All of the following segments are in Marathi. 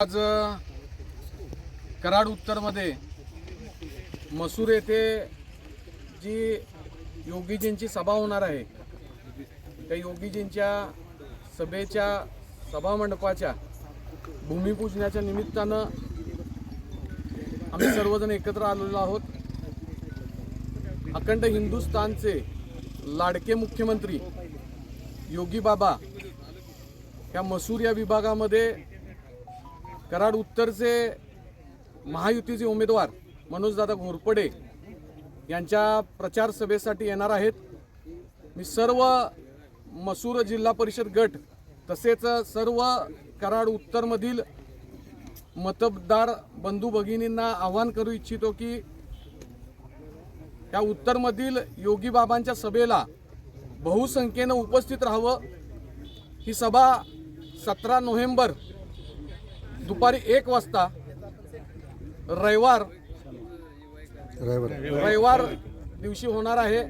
आज कराड उत्तरमध्ये मसूर येथे जी योगीजींची सभा होणार आहे त्या योगीजींच्या सभेच्या सभामंडपाच्या भूमिपूजनाच्या निमित्तानं आम्ही सर्वजण एकत्र आलेलो आहोत. अखंड हिंदुस्थानचे लाडके मुख्यमंत्री योगी बाबा या मसूर या विभागामध्ये कराड उत्तरचे महायुतीचे उमेदवार मनोजदादा घोरपडे यांच्या प्रचार सभेसाठी येणार आहेत. मी सर्व मसूर जिल्हा परिषद गट तसेच सर्व कराड उत्तरमधील मतदार बंधू भगिनींना आवाहन करू इच्छितो की या उत्तरमधील योगी बाबांच्या सभेला बहुसंख्येनं उपस्थित राहावं. ही सभा सतरा नोव्हेंबर दुपारी एक वाजता रविवार रविवार. दिवशी होणार आहे.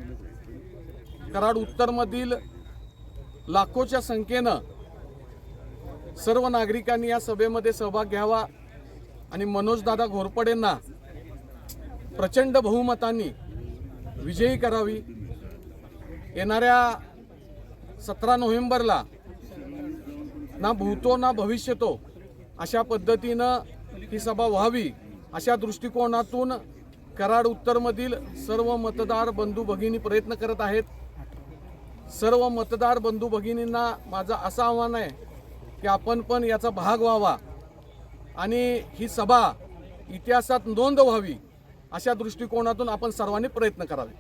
कराड उत्तरमधील लाखोच्या संख्येनं सर्व नागरिकांनी या सभेमध्ये सहभाग घ्यावा आणि मनोजदादा घोरपडेंना प्रचंड बहुमतांनी विजयी करावी. येणाऱ्या सतरा नोव्हेंबरला ना भूतो ना भविष्यतो अशा पद्धतीनं ही सभा व्हावी अशा दृष्टिकोनातून कराड उत्तरमधील सर्व मतदार बंधू भगिनी प्रयत्न करत आहेत. सर्व मतदार बंधू भगिनींना माझं असं आव्हान आहे की आपण पण याचा भाग व्हावा आणि ही सभा इतिहासात नोंद व्हावी अशा दृष्टिकोनातून आपण सर्वांनी प्रयत्न करावे.